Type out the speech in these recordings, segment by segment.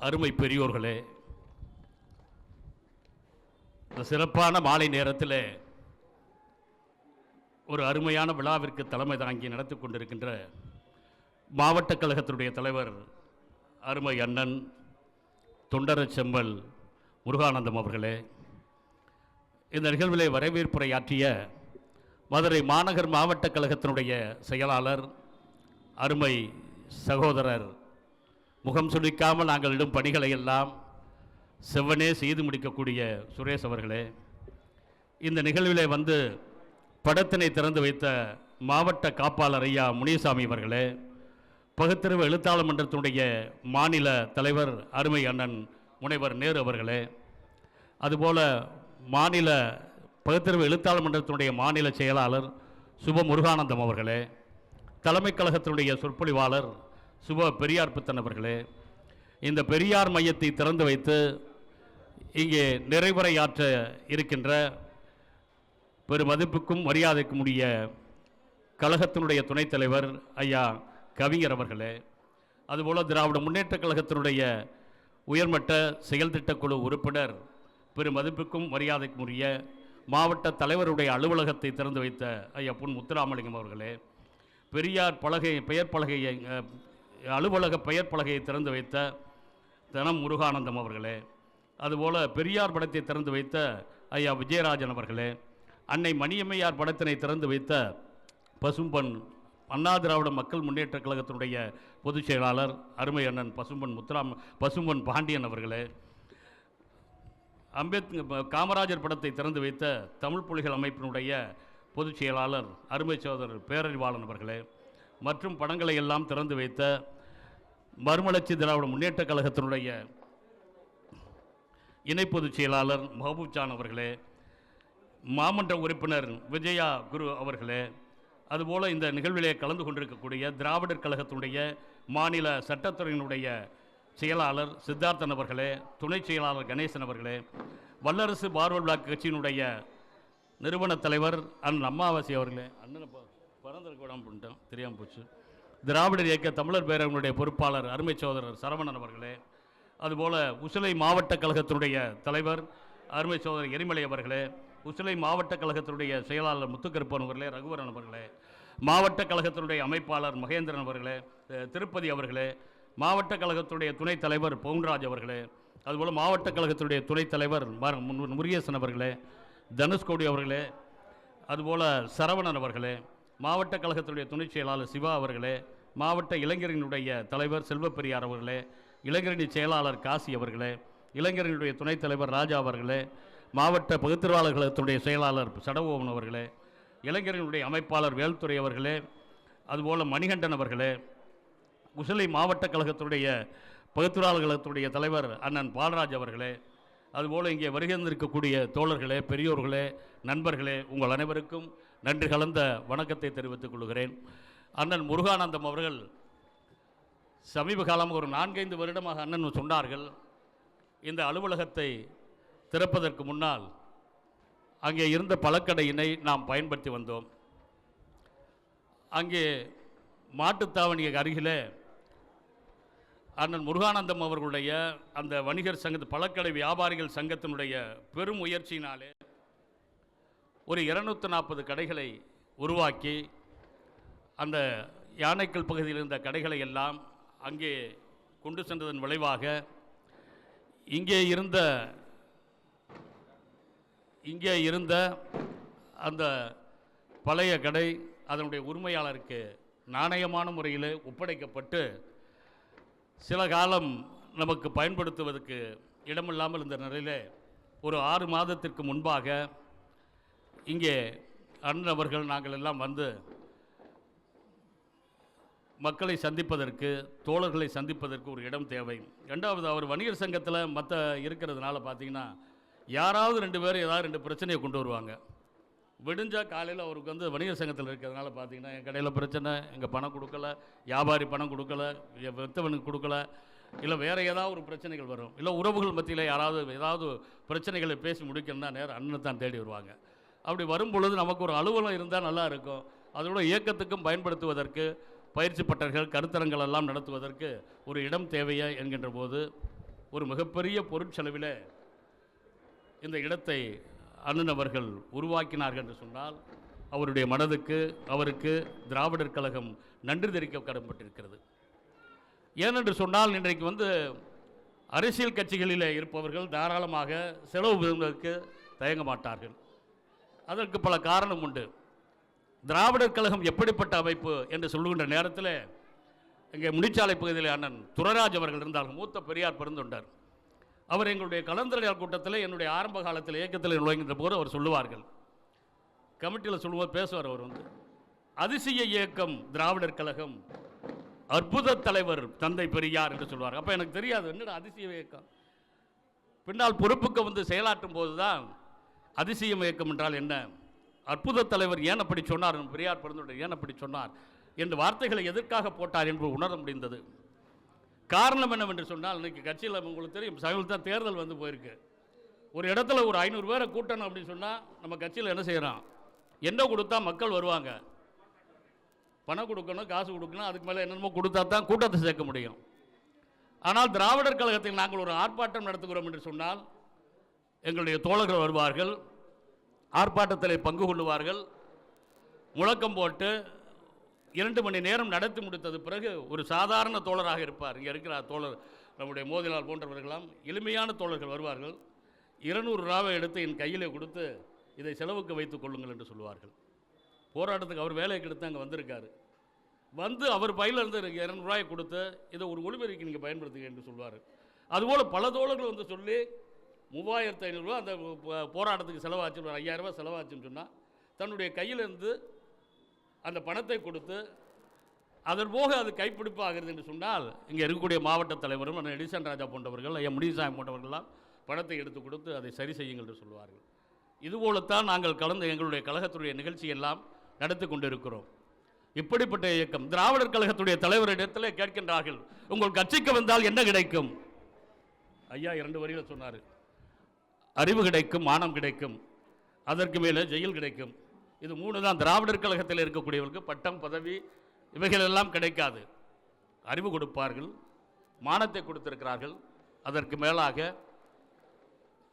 அருமை பெரியோர்களே இந்த சிறப்பான மாலை நேரத்தில் ஒரு அருமையான விழாவிற்கு தலைமை தாங்கி நடத்தி கொண்டிருக்கின்ற மாவட்ட கழகத்தினுடைய தலைவர் அருமை அண்ணன் தொண்டரச் செம்மல் முருகானந்தம் அவர்களே இந்த நிகழ்விலே வரவேற்புரையாற்றிய மதுரை மாநகர் மாவட்ட கழகத்தினுடைய செயலாளர் அருமை சகோதரர் முகம் சுளிக்காமல் நாங்கள் இடும் பணிகளை எல்லாம் செவ்வனே செய்து முடிக்கக்கூடிய சுரேஷ் அவர்களே இந்த நிகழ்விலே வந்து படத்தினை திறந்து வைத்த மாவட்ட காப்பாளர் ஐயா முனியசாமி அவர்களே பகுத்தறிவு எழுத்தாளர் மன்றத்தினுடைய மாநில தலைவர் அருமை அண்ணன் முனைவர் நேரு அவர்களே அதுபோல மாநில பகுத்தறிவு எழுத்தாளர் மன்றத்தினுடைய மாநில செயலாளர் சுப முருகானந்தம் அவர்களே தலைமைக் கழகத்தினுடைய சொற்பொழிவாளர் சுப பெரியார் புத்தன் அவர்களே இந்த பெரியார் மையத்தை திறந்து வைத்து இங்கே நிறைவுரையாற்ற இருக்கின்ற பெருமதிப்புக்கும் மரியாதைக்கும் உரிய கழகத்தினுடைய துணைத் தலைவர் ஐயா கவிஞர் அவர்களே அதுபோல் திராவிட முன்னேற்றக் கழகத்தினுடைய உயர்மட்ட செயல் திட்டக்குழு உறுப்பினர் பெருமதிப்புக்கும் மரியாதைக்கும் உரிய மாவட்ட தலைவருடைய அலுவலகத்தை திறந்து வைத்த ஐயா பொன் முத்துராமலிங்கம் அவர்களே பெரியார் பலகை பெயர் பலகையை அலுவலக பெயர் பலகையை திறந்து வைத்த தனம் முருகானந்தம் அவர்களே அதுபோல பெரியார் படத்தை திறந்து வைத்த ஐயா விஜயராஜன் அவர்களே அன்னை மணியம்மையார் படத்தினை திறந்து வைத்த பசும்பன் அண்ணா திராவிட மக்கள் முன்னேற்றக் கழகத்தினுடைய பொதுச் செயலாளர் அருமை அண்ணன் பசும்பன் முத்துராம் பசும்பன் பாண்டியன் அவர்களே அம்பேத்கர் காமராஜர் படத்தை திறந்து வைத்த தமிழ் புலிகள் அமைப்பினுடைய பொதுச் செயலாளர் அருமை சோதரர் பேரறிவாளன் அவர்களே மற்றும் படங்களை எல்லாம் திறந்து வைத்த மறுமலர்ச்சி திராவிட முன்னேற்றக் கழகத்தினுடைய இணை பொதுச் செயலாளர் மஹபூப்சான் அவர்களே மாமன்ற உறுப்பினர் விஜயா குரு அவர்களே அதுபோல் இந்த நிகழ்விலே கலந்து கொண்டிருக்கக்கூடிய திராவிடர் கழகத்தினுடைய மாநில சட்டத்துறையினுடைய செயலாளர் சித்தார்த்தன் அவர்களே துணை செயலாளர் கணேசன் அவர்களே வல்லரசு பார்வல் பிளாக் கட்சியினுடைய நிறுவன தலைவர் அண்ணன் அம்மாவாசி அவர்களே அண்ணன் ப- பிறந்திருக்க விடாம தெரியாமல் போச்சு. திராவிடர் இயக்க தமிழர் பேரவனுடைய பொறுப்பாளர் அருமை சோதரர் சரவணன் அவர்களே அதுபோல் உசிலை மாவட்ட கழகத்தினுடைய தலைவர் அருமை சோதரர் எரிமலை அவர்களே உசிலை மாவட்ட கழகத்தினுடைய செயலாளர் முத்துக்கருப்பன் அவர்களே ரகுவரன் அவர்களே மாவட்ட கழகத்தினுடைய அமைப்பாளர் மகேந்திரன் அவர்களே திருப்பதி அவர்களே மாவட்ட கழகத்துடைய துணைத் தலைவர் பவுன்ராஜ் அவர்களே அதுபோல் மாவட்ட கழகத்துடைய துணைத் தலைவர் முருகேசன் அவர்களே தனுஷ்கோடி அவர்களே அதுபோல் சரவணன் அவர்களே மாவட்ட கழகத்துடைய துணைச் செயலாளர் சிவா அவர்களே மாவட்ட இளைஞரினுடைய தலைவர் செல்வப்பெரியார் அவர்களே இளைஞரணி செயலாளர் காசி அவர்களே இளைஞரனுடைய துணைத் தலைவர் ராஜா அவர்களே மாவட்ட பகுத்தறிவாளர் கழகத்துடைய செயலாளர் சடகோவன் அவர்களே இளைஞரனுடைய அமைப்பாளர் வேல்துறை அவர்களே அதுபோல் மணிகண்டன் அவர்களே உசிலை மாவட்ட கழகத்துடைய பகுத்துறாளர் கழகத்துடைய தலைவர் அண்ணன் பாலராஜ் அவர்களே அதுபோல் இங்கே வருகின்றிருக்கக்கூடிய தோழர்களே பெரியோர்களே நண்பர்களே உங்கள் அனைவருக்கும் நன்றி கலந்த வணக்கத்தை தெரிவித்துக் கொள்கிறேன். அண்ணன் முருகானந்தம் அவர்கள் சமீப காலமாக ஒரு நான்கைந்து வருடமாக அண்ணன் சொன்னார்கள் இந்த அலுவலகத்தை திறப்பதற்கு முன்னால் அங்கே இருந்த பழக்கடையினை நாம் பயன்படுத்தி வந்தோம். அங்கே மாட்டுத்தாவணிக்கு அருகிலே அண்ணன் முருகானந்தம் அவர்களுடைய அந்த வணிகர் சங்கத்து பழக்கடை வியாபாரிகள் சங்கத்தினுடைய பெரும் முயற்சியினாலே ஒரு இருநூத்தி நாற்பது கடைகளை உருவாக்கி அந்த யானைக்கல் பகுதியில் இருந்த கடைகளை எல்லாம் அங்கே கொண்டு சென்றதன் விளைவாக இங்கே இருந்த இங்கே இருந்த அந்த பழைய கடை அதனுடைய உரிமையாளருக்கு நாணயமான முறையில் ஒப்படைக்கப்பட்டு சில காலம் நமக்கு பயன்படுத்துவதற்கு இடமில்லாமல் இந்த நிலையில் ஒரு ஆறு மாதத்திற்கு முன்பாக இங்கே அண்ணன் அவர்கள் நாங்கள் எல்லாம் வந்து மக்களை சந்திப்பதற்கு தோழர்களை சந்திப்பதற்கு ஒரு இடம் தேவை. ரெண்டாவது அவர் வணிகர் சங்கத்தில் மற்ற இருக்கிறதுனால பார்த்தீங்கன்னா யாராவது ரெண்டு பேர் ஏதாவது ரெண்டு பிரச்சனையை கொண்டு வருவாங்க. விடிஞ்சா காலையில் அவருக்கு வந்து வணிகர் சங்கத்தில் இருக்கிறதுனால பார்த்தீங்கன்னா என் கடையில் பிரச்சனை எங்கள் பணம் கொடுக்கல வியாபாரி பணம் கொடுக்கல எ- வித்தவனுக்கு கொடுக்கல இல்லை வேறு ஏதாவது ஒரு பிரச்சனைகள் வரும். இல்லை உறவுகள் மத்தியில் யாராவது ஏதாவது பிரச்சனைகளை பேசி முடிக்கணும்னா நேரம் அண்ணனை தான் தேடி வருவாங்க. அப்படி வரும் பொழுது நமக்கு ஒரு அலுவலம் இருந்தால் நல்லா இருக்கும். அதோட இயக்கத்துக்கும் பயன்படுத்துவதற்கு பயிற்சி பட்டர்கள் கருத்தரங்கள் எல்லாம் நடத்துவதற்கு ஒரு இடம் தேவையா என்கின்ற போது ஒரு மிகப்பெரிய பொருட்செலவில் இந்த இடத்தை அண்ணன் அவர்கள் உருவாக்கினார்கள் என்று சொன்னால் அவருடைய மனதுக்கு அவருக்கு திராவிடர் கழகம் நன்றி தெரிவிக்க கடன்பட்டிருக்கிறது ஏனென்று சொன்னால் இன்றைக்கு வந்து அரசியல் கட்சிகளில் இருப்பவர்கள் தாராளமாக செலவு பெறுவதற்கு தயங்க மாட்டார்கள். அதற்கு பல காரணம் உண்டு. திராவிடர் கழகம் எப்படிப்பட்ட அமைப்பு என்று சொல்லுகின்ற நேரத்தில் இங்கே முடிச்சாலை பகுதியில் அண்ணன் துரராஜ் அவர்கள் இருந்தார்கள். மூத்த பெரியார் பெருந்தொண்டர் அவர் எங்களுடைய கலந்துரையாடல் கூட்டத்தில் என்னுடைய ஆரம்ப காலத்தில் இயக்கத்தில் நுழைகின்ற போது அவர் சொல்லுவார்கள். கமிட்டியில் சொல்லும்போது பேசுவார் அவர் வந்து. அதிசய இயக்கம் திராவிடர் கழகம் அற்புத தலைவர் தந்தை பெரியார் என்று சொல்வார் அப்போ எனக்கு தெரியாது என்னடா அதிசய இயக்கம்? பின்னால் பொறுப்புக்கு வந்து செயலாற்றும் போது தான் அதிசயம் இயக்கம் என்றால் என்ன? அற்புத தலைவர் ஏன் அப்படி சொன்னார்? பெரியார் பிறந்தோட ஏன் அப்படி சொன்னார்? என்று வார்த்தைகளை எதற்காக போட்டார் என்று உணர முடிந்தது. காரணம் என்னவென்று சொன்னால் இன்னைக்கு கட்சியில் உங்களுக்கு தெரியும் சமீபத்தில் தேர்தல் வந்து போயிருக்கு. ஒரு இடத்துல ஒரு ஐநூறு பேரை கூட்டணும் அப்படின்னு சொன்னால் நம்ம கட்சியில் என்ன செய்கிறோம் என்ன கொடுத்தா மக்கள் வருவாங்க? பணம் கொடுக்கணும் காசு கொடுக்கணும் அதுக்கு மேலே என்னென்னமோ கொடுத்தா தான் கூட்டத்தை சேர்க்க முடியும். ஆனால் திராவிடர் கழகத்தில் நாங்கள் ஒரு ஆர்ப்பாட்டம் நடத்துகிறோம் என்று சொன்னால் எங்களுடைய தோழர்கள் வருவார்கள் ஆர்ப்பாட்டத்தில் பங்கு கொள்ளுவார்கள். முழக்கம் போட்டு இரண்டு மணி நேரம் நடத்தி முடித்தது பிறகு ஒரு சாதாரண தோழராக இருப்பார். இங்கே இருக்கிற தோழர் நம்முடைய மோதிலால் போன்றவர்களாம் எளிமையான தோழர்கள் வருவார்கள். இருநூறு ரூபாவை எடுத்து என் கையிலே கொடுத்து இதை செலவுக்கு வைத்துக் கொள்ளுங்கள் என்று சொல்லுவார்கள். போராட்டத்துக்கு அவர் வேலைக்கு எடுத்து அங்கே வந்திருக்காரு. வந்து அவர் பையிலிருந்து இருந்து கொடுத்து இதை ஒரு ஒளிபெருக்கி நீங்கள் பயன்படுத்துங்க என்று சொல்வார். அதுபோல் பல தோழர்கள் வந்து சொல்லி மூவாயிரத்து ஐநூறுரூவா அந்த போராட்டத்துக்கு செலவாச்சு ஒரு ஐயாயிரரூவா செலவாச்சுன்னு சொன்னால் தன்னுடைய கையிலிருந்து அந்த பணத்தை கொடுத்து அதன் போக அது கைப்பிடிப்பாகிறது என்று சொன்னால் இங்கே இருக்கக்கூடிய மாவட்ட தலைவரும் அண்ணன் எடிசன் ராஜா போன்றவர்கள் ஐயா முடிசாமி போன்றவர்கள்லாம் பணத்தை எடுத்து கொடுத்து அதை சரி செய்யுங்கள் என்று சொல்வார்கள். இதுபோலத்தான் நாங்கள் கலந்து எங்களுடைய கழகத்துடைய நிகழ்ச்சியெல்லாம் நடத்தி கொண்டிருக்கிறோம். இப்படிப்பட்ட இயக்கம் திராவிடர் கழகத்துடைய தலைவரிடத்தில் கேட்கின்றார்கள் உங்கள் கட்சிக்கு வந்தால் என்ன கிடைக்கும்? ஐயா இரண்டு வரியில் சொன்னார். அறிவு கிடைக்கும் மானம் கிடைக்கும் அதற்கு மேலே ஜெயில் கிடைக்கும். இது மூணு தான். திராவிடர் கழகத்தில் இருக்கக்கூடியவர்களுக்கு பட்டம் பதவி இவைகள் எல்லாம் கிடைக்காது. அறிவு கொடுப்பார்கள் மானத்தை கொடுத்திருக்கிறார்கள். அதற்கு மேலாக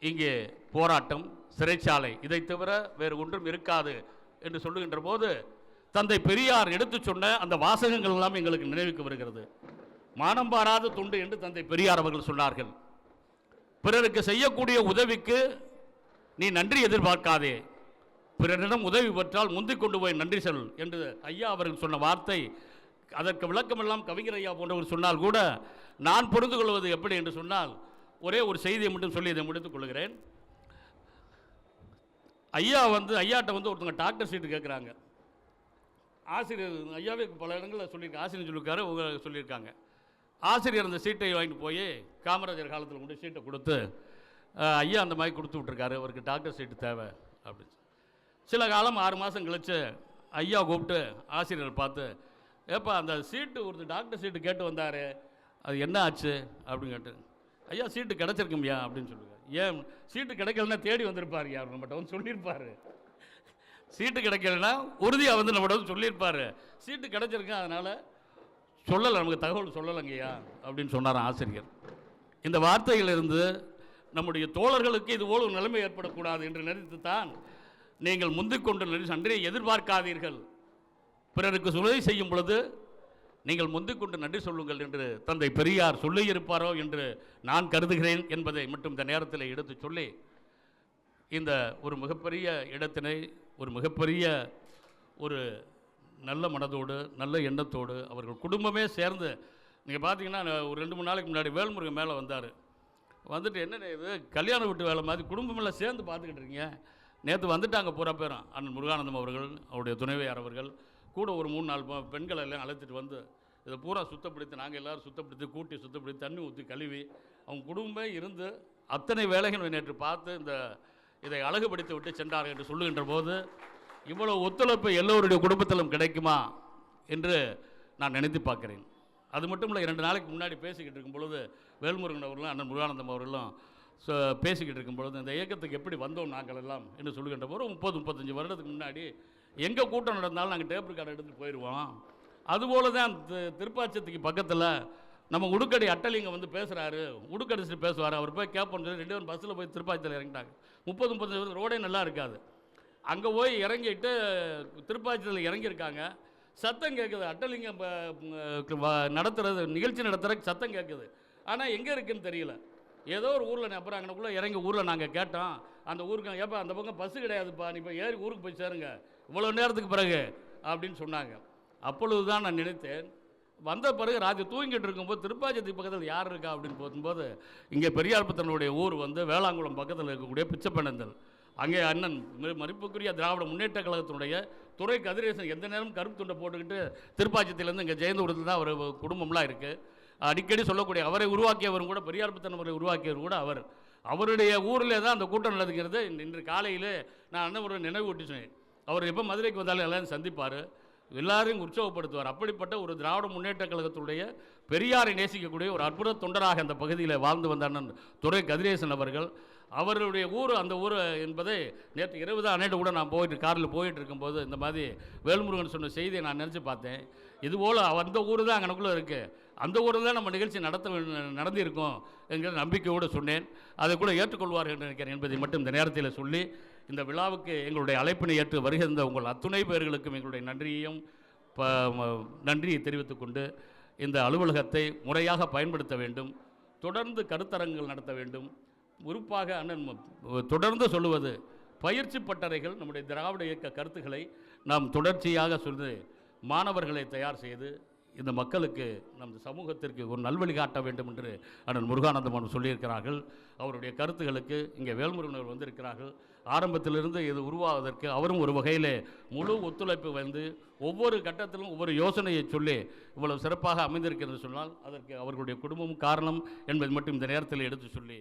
இங்கே போராட்டம் சிறைச்சாலை இதை தவிர வேறு ஒன்றும் இருக்காது என்று சொல்லுகின்ற போது தந்தை பெரியார் எடுத்துச் சொன்ன அந்த வாசகங்கள் எல்லாம் எங்களுக்கு நினைவுக்கு வருகிறது. மானம் பாராத துண்டு என்று தந்தை பெரியார் அவர்கள் சொன்னார்கள். பிறருக்கு செய்யக்கூடிய உதவிக்கு நீ நன்றி எதிர்பார்க்காதே. பிறரிடம் உதவி பெற்றால் முந்திக் கொண்டு போய் நன்றி சொல் என்று ஐயா அவர்கள் சொன்ன வார்த்தை. அதற்கு விளக்கமெல்லாம் கவிஞர் ஐயா போன்றவர் சொன்னால் கூட நான் புரிந்து கொள்வது எப்படி என்று சொன்னால் ஒரே ஒரு செய்தியை மட்டும் சொல்லி இதை முடித்துக் கொள்கிறேன். ஐயா வந்து ஐயாட்ட வந்து ஒருத்தங்க டாக்டர் சீட்டு கேட்குறாங்க. ஆசிரியர் ஐயாவே பல இடங்களில் சொல்லியிருக்காங்க ஆசிரியர் சொல்லியிருக்காரு உங்க சொல்லியிருக்காங்க. ஆசிரியர் அந்த சீட்டை வாங்கிட்டு போய் காமராஜர் காலத்தில் கொண்டு சீட்டை கொடுத்து ஐயா அந்த மாதிரி கொடுத்து விட்ருக்காரு அவருக்கு டாக்டர் சீட்டு தேவை அப்படின்னு சில காலம் ஆறு மாதம் கழித்து ஐயா கூப்பிட்டு ஆசிரியர் பார்த்து ஏப்பா அந்த சீட்டு ஒரு டாக்டர் சீட்டு கேட்டு வந்தார். அது என்ன ஆச்சு? அப்படின்னு கேட்டு ஐயா சீட்டு கிடச்சிருக்கும்யா அப்படின்னு சொல்லுங்க ஏன்? சீட்டு கிடைக்கலன்னா தேடி வந்திருப்பார் யார்? நம்மகிட்ட வந்து சொல்லியிருப்பார். சீட்டு கிடைக்கலன்னா உறுதியாக வந்து நம்மகிட்ட வந்து சொல்லியிருப்பார். சீட்டு கிடச்சிருக்கேன் அதனால் சொல்லலை நமக்கு தகவல் சொல்லலைங்கய்யா அப்படின்னு சொன்னார் ஆசிரியர். இந்த வார்த்தையிலிருந்து நம்முடைய தோழர்களுக்கு இது போல ஒரு நிலைமை ஏற்படக்கூடாது என்று நினைத்து தான் நீங்கள் முந்திக் கொண்டு நன்றி நன்றியை எதிர்பார்க்காதீர்கள். பிறருக்கு சுழலை செய்யும் பொழுது நீங்கள் முந்திக் கொண்டு நன்றி சொல்லுங்கள் என்று தந்தை பெரியார் சொல்லியிருப்பாரோ என்று நான் கருதுகிறேன் என்பதை மட்டும் இந்த நேரத்தில் எடுத்து சொல்லி இந்த ஒரு மிகப்பெரிய இடத்தினை ஒரு மிகப்பெரிய ஒரு நல்ல மனதோடு நல்ல எண்ணத்தோடு அவர்கள் குடும்பமே சேர்ந்து நீங்கள் பார்த்தீங்கன்னா ஒரு ரெண்டு மூணு நாளைக்கு முன்னாடி வேல்முருகன் மேலே வந்தார். வந்துட்டு என்ன இது கல்யாண வீட்டு வேலை மாதிரி குடும்பமெல்லாம் சேர்ந்து பார்த்துக்கிட்டு இருக்கீங்க. நேற்று வந்துட்டாங்க பூரா பேரும். அண்ணன் முருகானந்தம் அவர்கள் அவருடைய துணைவியார் அவர்கள் கூட ஒரு மூணு நாலு பெண்களை எல்லாம் அழைச்சிட்டு வந்து இதை பூரா சுத்தப்படுத்தி நாங்கள் எல்லாரும் சுத்தப்படுத்தி கூட்டி சுத்தப்படுத்தி தண்ணி ஊற்றி கழுவி அவங்க குடும்பமே இருந்து அத்தனை வேலைகள் நேற்று பார்த்து இந்த இதை அழகுபடுத்தி விட்டு சென்றார்கள் என்று சொல்லுகின்ற போது இவ்வளவு ஒத்துழைப்பு எல்லோருடைய குடும்பத்திலும் கிடைக்குமா என்று நான் நினைத்து பார்க்குறேன். அது மட்டும் இல்லை இரண்டு நாளைக்கு முன்னாடி பேசிக்கிட்டு இருக்கும் பொழுது வேல்முருகன் அவர்களும் அண்ணன் முருகானந்தம் அவர்களும் ஸோ பேசிக்கிட்டு இருக்கும் பொழுது இந்த இயக்கத்துக்கு எப்படி வந்தோம் நாங்கள் எல்லாம் என்று சொல்லுகின்ற போது முப்பது முப்பத்தஞ்சு வருடத்துக்கு முன்னாடி எங்கே கூட்டம் நடந்தாலும் நாங்கள் டேபிள் ரெக்கார்டு எடுத்துகிட்டு போயிடுவோம் அதுபோல தான் தி- திருப்பாச்சத்துக்கு பக்கத்தில் நம்ம உடுக்கடி அட்டலிங்க வந்து பேசுகிறாரு உடுக்கடிச்சிட்டு பேசுவார். அவர் போய் கேட்போம்னு சொல்லி ரெண்டு பேரும் பஸ்ஸில் போய் திருப்பாச்சியில் இறங்கிட்டாங்க. முப்பது முப்பத்தஞ்சு வருஷம் ரோடே நல்லா இருக்காது. அங்கே போய் இறங்கிட்டு திருப்பாச்சியில் இறங்கியிருக்காங்க. சத்தம் கேட்குது அட்டலிங்கம் ப- நடத்துறது நிகழ்ச்சி நடத்துகிற சத்தம் கேட்குது ஆனால் எங்கே இருக்குன்னு தெரியல. ஏதோ ஒரு ஊரில் அப்புறம் அங்கனக்குள்ளே இறங்கி ஊரில் நாங்கள் கேட்டோம். அந்த ஊருக்கு ஏப்பா அந்த பக்கம் பஸ்ஸு கிடையாதுப்பா. நீ இப்போ ஏறி ஊருக்கு போய் சேருங்க. இவ்வளோ நேரத்துக்கு பிறகு அப்படின்னு சொன்னாங்க. அப்பொழுது தான் நான் நினைத்தேன் வந்த பிறகு ராஜா தூங்கிட்டு இருக்கும்போது திருப்பாச்சத்தி பக்கத்தில் யார் இருக்கா அப்படின்னு போகும்போது இங்கே பெரியார்பத்தனுடைய ஊர் வந்து வேளாங்குளம் பக்கத்தில் இருக்கக்கூடிய பிச்சப்பனந்தல் அங்கே அண்ணன் மதிப்புக்குரிய திராவிட முன்னேற்ற கழகத்தினுடைய துறை கதிரேசன் எந்த நேரம் கருப்பு துண்டை போட்டுக்கிட்டு திருப்பாச்சத்திலேருந்து இங்கே ஜெயந்தபுரத்தில் தான் அவர் குடும்பம்லாம் இருக்குது அடிக்கடி சொல்லக்கூடிய அவரை உருவாக்கியவரும் கூட பெரியார்பத்தன் அவரை உருவாக்கியவர் கூட அவர். அவருடைய ஊரில் தான் அந்த கூட்டம் நடந்துக்கிறது. இன்று- காலையில் நான் அண்ணன் ஒரு நினைவு சொன்னேன் அவர் எப்போ மதுரைக்கு வந்தாலும் எல்லாரும் சந்திப்பார். எல்லாரையும் உற்சவப்படுத்துவார். அப்படிப்பட்ட ஒரு திராவிட முன்னேற்ற கழகத்துடைய பெரியாரை நேசிக்கக்கூடிய ஒரு அற்புத தொண்டராக அந்த பகுதியில் வாழ்ந்து வந்த அண்ணன் துரை கதிரேசன் அவர்கள். அவருடைய ஊர் அந்த ஊர் என்பதை நேற்று இரவு தான் அன்னைட்டு கூட நான் போயிட்டு காரில் போயிட்டு இருக்கும்போது இந்த மாதிரி வேல்முருகன் சொன்ன செய்தியை நான் நினச்சி பார்த்தேன். இதுபோல் அந்த ஊர் தான் அங்கனக்குள்ளே இருக்குது அந்த ஊரில் தான் நம்ம நிகழ்ச்சி நடத்த நடந்திருக்கோம் என்கிற நம்பிக்கையோடு சொன்னேன். அதை கூட ஏற்றுக்கொள்வார்கள் என்று நினைக்கிறேன் என்பதை மட்டும் இந்த நேரத்தில் சொல்லி இந்த விழாவுக்கு எங்களுடைய அழைப்பினை ஏற்று வருகின்ற உங்கள் அத்துணை பேர்களுக்கும் எங்களுடைய நன்றியையும் ப நன்றியை தெரிவித்துக் கொண்டு இந்த அலுவலகத்தை முறையாக பயன்படுத்த வேண்டும். தொடர்ந்து கருத்தரங்குகள் நடத்த வேண்டும். உறுப்பாக அண்ணன் தொடர்ந்து சொல்லுவது பயிற்சி பட்டறைகள் நம்முடைய திராவிட இயக்க கருத்துக்களை நாம் தொடர்ச்சியாக சொல்லி மாணவர்களை தயார் செய்து இந்த மக்களுக்கு நம் சமூகத்திற்கு ஒரு நல்வழி காட்ட வேண்டும் என்று அண்ணன் முருகானந்தமன் சொல்லியிருக்கிறார்கள். அவருடைய கருத்துகளுக்கு இங்கே வேல்முருகன் வந்திருக்கிறார்கள். ஆரம்பத்திலிருந்து இது உருவாவதற்கு அவரும் ஒரு வகையிலே முழு ஒத்துழைப்பு வந்து ஒவ்வொரு கட்டத்திலும் ஒவ்வொரு யோசனையை சொல்லி இவ்வளவு சிறப்பாக அமைந்திருக்கிறது சொன்னால் அதற்கு அவர்களுடைய குடும்பமும் காரணம் என்பது மட்டும் இந்த நேரத்தில் எடுத்து சொல்லி